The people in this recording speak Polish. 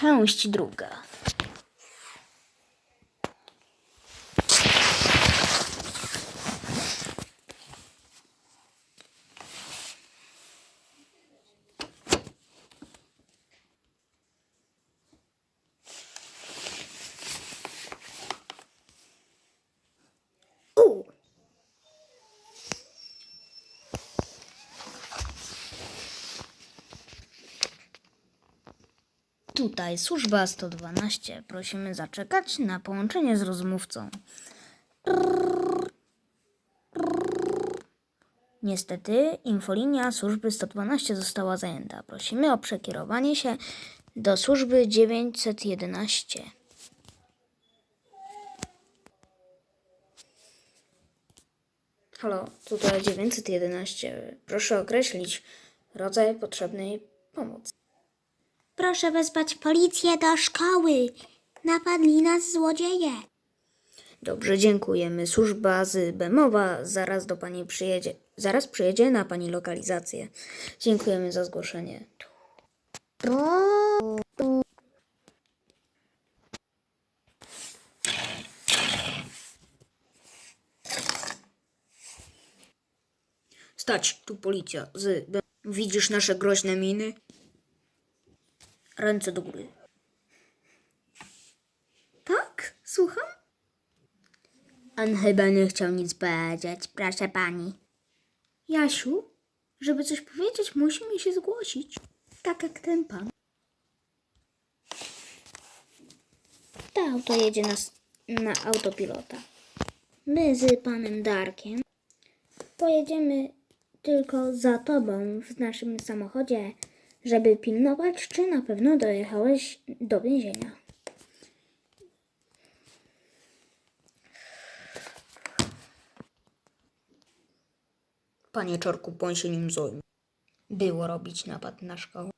Część druga. Tutaj służba 112. Prosimy zaczekać na połączenie z rozmówcą. Niestety infolinia służby 112 została zajęta. Prosimy o przekierowanie się do służby 911. Halo, tutaj 911. Proszę określić rodzaj potrzebnej pomocy. Proszę wezwać policję do szkoły. Napadli nas złodzieje. Dobrze, dziękujemy. Służba z zaraz do pani przyjedzie. Zaraz przyjedzie na pani lokalizację. Dziękujemy za zgłoszenie. Stać, tu policja z Widzisz nasze groźne miny? Ręce do góry. Tak? Słucham? On chyba nie chciał nic powiedzieć, proszę pani. Jasiu, żeby coś powiedzieć, musimy się zgłosić. Tak jak ten pan. To auto jedzie na, autopilota. My z panem Darkiem pojedziemy tylko za tobą w naszym samochodzie, żeby pilnować, czy na pewno dojechałeś do więzienia. Panie Czorku, pan się nim zajmie. Było robić napad na szkołę.